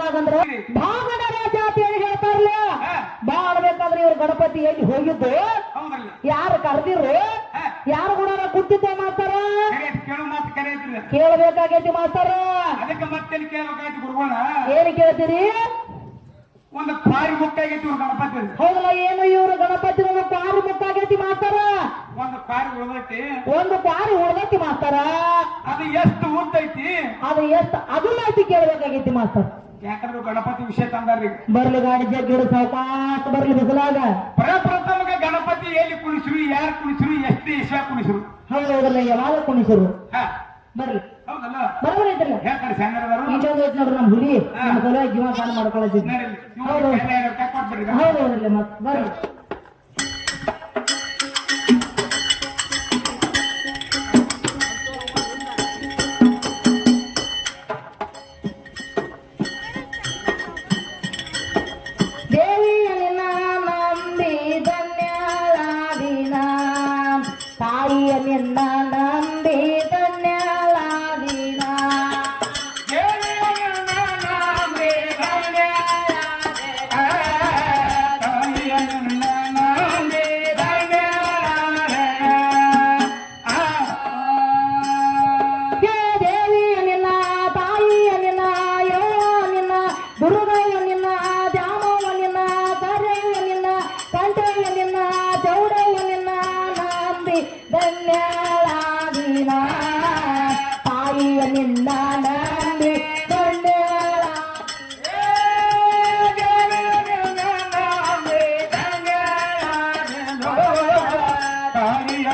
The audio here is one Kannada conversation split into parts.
ಕಾಲದಾಗಂದ್ರ ರಾಜ ಅಂತ ಹೇಳಿ ಹೇಳ್ತಾರಲ್ಲ. ಬಾಳ್ಬೇಕಾದ್ರೆ ಇವ್ರು ಗಣಪತಿ ಎಲ್ಲಿ ಹೋಗಿದ್ದು? ಯಾರು ಕರೆದಿರು. ಯಾರು ಕೂಡ ಕರೆ ಐತ್ರಿ ಕೇಳ್ಬೇಕಾಗೈತಿ ಮಾಸ್ತಾರ? ಅದಕ್ಕೆ ಮತ್ತೆ ಕೇಳ್ಬೇಕಾಯ್ತು ಗುರುಗಳ? ಏನು ಕೇಳ್ತೀರಿ? ಒಂದು ಪಾರಿ ಮುಕ್ಕಾಗೈತಿ ಇವ್ರು ಗಣಪತಿ ಹೌದಲ್ಲ ಏನು ಇವ್ರು ಗಣಪತಿ ಒಂದು ಪಾರಿ ಮುಕ್ಕಾಗೈತಿ ಮಾಸ್ತಾರ? ಒಂದು ಪಾರಿ ಉಳ್ದೈತಿ. ಒಂದು ಪಾರಿ ಉಳ್ದೈತಿ ಮಾಸ್ತಾರ? ಅದು ಎಷ್ಟು ಉದ್ದೈತಿ ಅದು ಎಷ್ಟು ಅದು ಐತಿ ಕೇಳ್ಬೇಕಾಗೈತಿ ಮಾಸ್ತರ್. ಯಾಕಂದ್ರೆ ಗಣಪತಿ ವಿಷಯ ತಂದಾರ್ರಿ. ಬರ್ಲಿ ಗಾಡಿ ಜಗ್ಗಿಡು ಸಾವಕಾಶ ಬರ್ಲಿ ಬಿಸಿಲಾಗ. ಪ್ರಪ್ರಥಮಕ್ಕೆ ಗಣಪತಿ ಎಲ್ಲಿ ಕುಣಿಸ್ರು ಯಾರು ಕುಣಿಸ್ರು ಎಷ್ಟು ಇಷ್ಟ ಕುಣಿಸ್ರು? ಹೌದು ಹೌದಲ್ಲ ಯಾವಾಗ ಕುಣಿಸರು? ಹಾ. ಬರ್ಲಿ. ಹೌದಲ್ಲ? ಬರೋಬರ್ ಐತ್ರಲ್ಲ ಹೇಳ್ತಾರೆ ಸಂಗರವರು ಈಜೊಂದು ಐತಿ ನೋಡ್ರಿ ನಮ್ಮ ಹುಲಿ. ನಮ್ಮ ಸಲುವಾಗಿ ಜೀವ ಕಾಲ ಮಾಡ್ಕೊಳ್ಳೋದಿದ್ದು ನಡೀಲಿ. ಹೌದು. ಇವ್ರು ಬೇರೆ ಯಾರು ಕರ್ಕೊಂಡ್ ಬಿಡ್ರಿ. ಹೌದು ಹೌದಲ್ಲ ಮತ್ ಬರ್ರಿ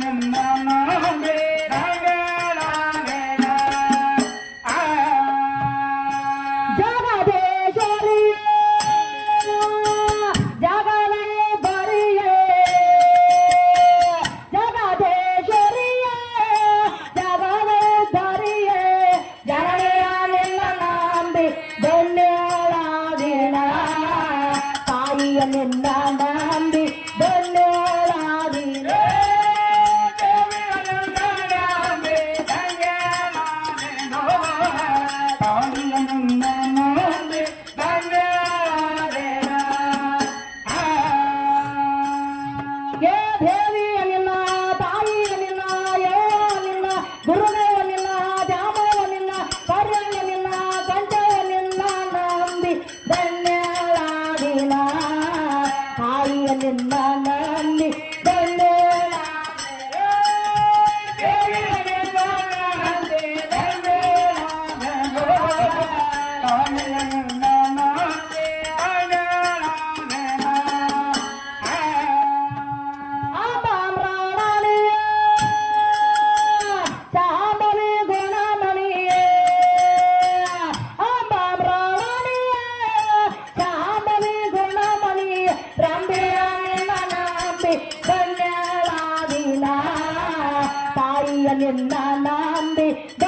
என்னம்மா I'm Nanande.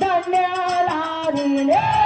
धन्य लाविले